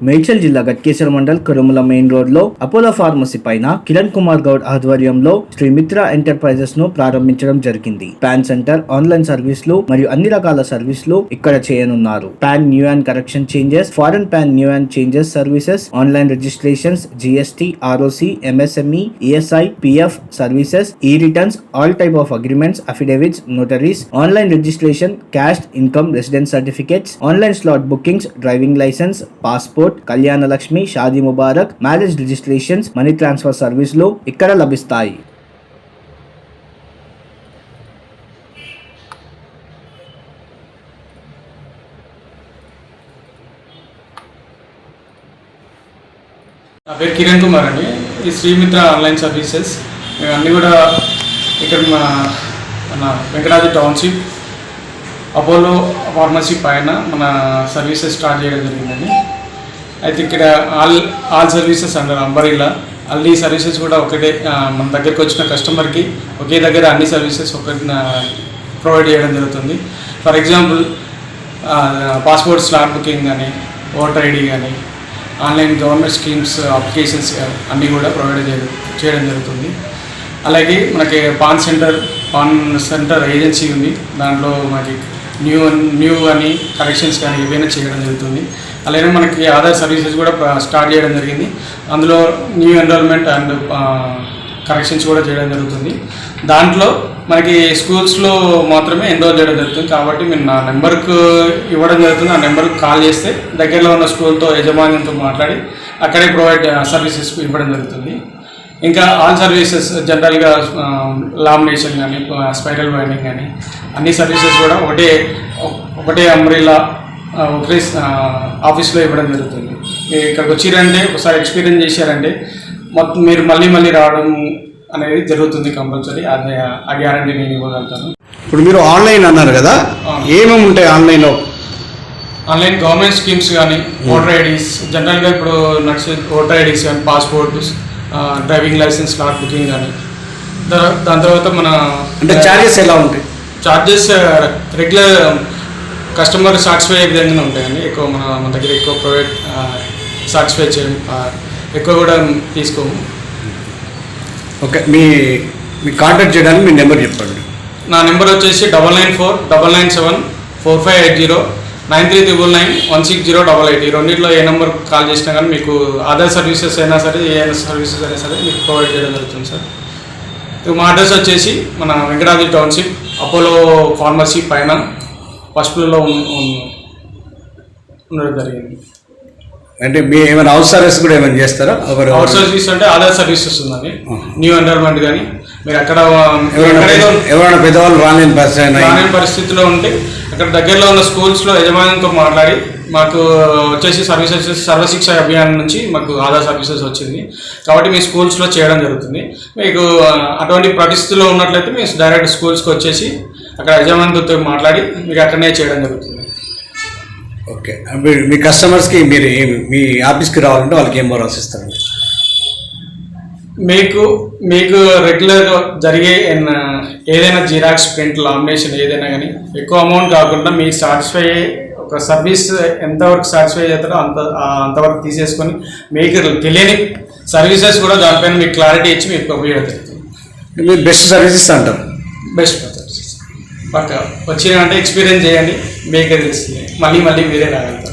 మేడ్చల్ జిల్లా గట్కేశ్వర మండల్ కరుముల మెయిన్ రోడ్లో Apollo pharmacy పైన కిరణ్ కుమార్ గౌడ్ ఆధ్వర్యంలో శ్రీ మిత్ర ఎంటర్ప్రైజెస్ను ప్రారంభించడం జరిగింది. పాన్ సెంటర్ ఆన్లైన్ సర్వీసులు మరియు అన్ని రకాల సర్వీసులు ఇక్కడ చేయనున్నారు. PAN new and correction changes foreign PAN new and changes services online registrations GST ROC MSME ESI PF services e returns all type of agreements affidavits notaries online registration caste income residence certificates online slot bookings driving licence passport Kalyana Lakshmi Shaadi Mubarak marriage registrations money transfer సర్వీసులు ఇక్కడ లభిస్తాయి. నా పేరు కిరణ్ కుమార్ అండి. ఈ Srimitra online services. మేము అన్నీ కూడా ఇక్కడ మన మన వెంకటాద్రి టౌన్షిప్ అపోలో ఫార్మసీ పైన మన సర్వీసెస్ స్టార్ట్ చేయడం జరిగిందండి. అయితే ఇక్కడ ఆల్ ఆల్ సర్వీసెస్ అంటారు అంబరిలా అన్ని సర్వీసెస్ కూడా ఒకటే మన దగ్గరికి వచ్చిన కస్టమర్కి ఒకే దగ్గర అన్ని సర్వీసెస్ ఒకటి ప్రొవైడ్ చేయడం జరుగుతుంది. For example passport slot booking కానీ ఓటర్ ఐడి కానీ ఆన్లైన్ గవర్నమెంట్ స్కీమ్స్ అప్లికేషన్స్ అన్నీ కూడా ప్రొవైడ్ చేయడం జరుగుతుంది. అలాగే మనకి PAN centre PAN centre agency ఉంది. దాంట్లో మనకి న్యూ న్యూ కానీ కరెక్షన్స్ కానీ ఏవైనా చేయడం జరుగుతుంది. అలాగే మనకి ఆధార్ సర్వీసెస్ కూడా స్టార్ట్ చేయడం జరిగింది. అందులో న్యూ ఎన్రోల్మెంట్ అండ్ కరెక్షన్స్ కూడా చేయడం జరుగుతుంది. దాంట్లో మనకి స్కూల్స్లో మాత్రమే ఎన్రోల్ చేయడం జరుగుతుంది. కాబట్టి మీరు నా నెంబర్కు ఇవ్వడం జరుగుతుంది. ఆ నెంబర్కి కాల్ చేస్తే దగ్గరలో ఉన్న స్కూల్తో యజమానితో మాట్లాడి అక్కడే ప్రొవైడ్ సర్వీసెస్ ఇవ్వడం జరుగుతుంది. ఇంకా ఆల్ సర్వీసెస్ జనరల్గా లామినేషన్ కానీ స్పైరల్ వైండింగ్ కానీ అన్ని సర్వీసెస్ కూడా ఒకటే ఒకటే అంబ్రిలా ఒకటే ఆఫీస్లో ఇవ్వడం జరుగుతుంది. మీరు ఇక్కడికి వచ్చిరంటే ఒకసారి ఎక్స్పీరియన్స్ చేశారంటే మొత్తం మీరు మళ్ళీ మళ్ళీ రావడం అనేది జరుగుతుంది కంపల్సరీ అదే ఆ గ్యారంటీ నేను ఇవ్వగలుగుతాను. ఇప్పుడు మీరు ఆన్లైన్ అన్నారు కదా. ఏమేమి ఉంటాయి ఆన్లైన్లో ఆన్లైన్ గవర్నమెంట్ స్కీమ్స్ కానీ ఓటర్ ఐడీస్ జనరల్గా ఇప్పుడు నడిచే ఓటర్ ఐడీస్ కానీ passport driving licence slot booking కానీ దాని తర్వాత మన అంటే చార్జెస్ ఎలా ఉంటాయి? చార్జెస్ రెగ్యులర్ కస్టమర్ సాటిస్ఫై అయ్యే విధంగానే ఉంటాయండి. ఎక్కువ మన మన దగ్గర ఎక్కువ ప్రొవైడ్ సాటిస్ఫై చేయడం ఎక్కువ కూడా తీసుకోము. ఓకే మీ మీ కాంటాక్ట్ చేయడానికి మీ నెంబర్ చెప్పండి. నా నెంబర్ వచ్చేసి double nine four double nine seven four five eight zero nine three triple nine one six zero double eight ఈ రెండింటిలో ఏ నెంబర్ కాల్ చేసినా కానీ మీకు ఆధార్ సర్వీసెస్ అయినా సరే ఏ సర్వీసెస్ అయినా సరే మీకు ప్రొవైడ్ చేయడం జరుగుతుంది సార్. మా అడ్రస్ వచ్చేసి మన వెంకటాద్రి టౌన్షిప్ అపోలో ఫార్మసీ పైన ఫస్ట్ ఫ్లోర్లో ఉన్- ఉన్- ఉండడం జరిగింది. అంటే మీ ఏమైనా హౌస్ సర్వీస్ కూడా ఏమైనా చేస్తారా? అవుట్ సర్వీస్ అంటే ఆధార్ సర్వీసెస్ ఉందండి. న్యూ ఎన్రోల్మెంట్ కానీ మీరు అక్కడ ఎవరైనా పెద్దవాళ్ళు రాలేని పరిస్థితి రాని పరిస్థితిలో ఉంటే అక్కడ దగ్గరలో ఉన్న స్కూల్స్లో యజమానితో మాట్లాడి మాకు వచ్చేసి సర్వీసెస్ సర్వశిక్ష అభియాన్ నుంచి మాకు ఆధార్ సర్వీసెస్ వచ్చింది. కాబట్టి మీ స్కూల్స్లో చేయడం జరుగుతుంది. మీకు అటువంటి పరిస్థితుల్లో ఉన్నట్లయితే మీ డైరెక్ట్ స్కూల్స్కి వచ్చేసి అక్కడ యజమానితో మాట్లాడి మీకు అక్కడనే చేయడం జరుగుతుంది. ఓకే. మీ- మీ కస్టమర్స్కి మీరు ఏమి- మీ ఆఫీస్కి రావాలంటే వాళ్ళకి ఏం భరోసా ఇస్తారు? మీకు మీకు రెగ్యులర్ జరిగే ఏదైనా జిరాక్స్ ప్రింట్ లామినేషన్ ఏదైనా కానీ ఎక్కువ అమౌంట్ కాకుండా మీకు సాటిస్ఫై ఒక సర్వీస్ ఎంతవరకు సాటిస్ఫై చేస్తారో అంత అంతవరకు తీసేసుకొని మీకు తెలియని సర్వీసెస్ కూడా దానిపైన మీకు క్లారిటీ ఇచ్చి మీకు ఉపయోగపడుతుంది. మీరు బెస్ట్ సర్వీసెస్ అంటారు. బెస్ట్ పక్క. వచ్చిన అంటే ఎక్స్పీరియన్స్ చేయండి మీకే తెలుస్తుంది. మళ్ళీ మళ్ళీ మీరే రాగలుగుతారు.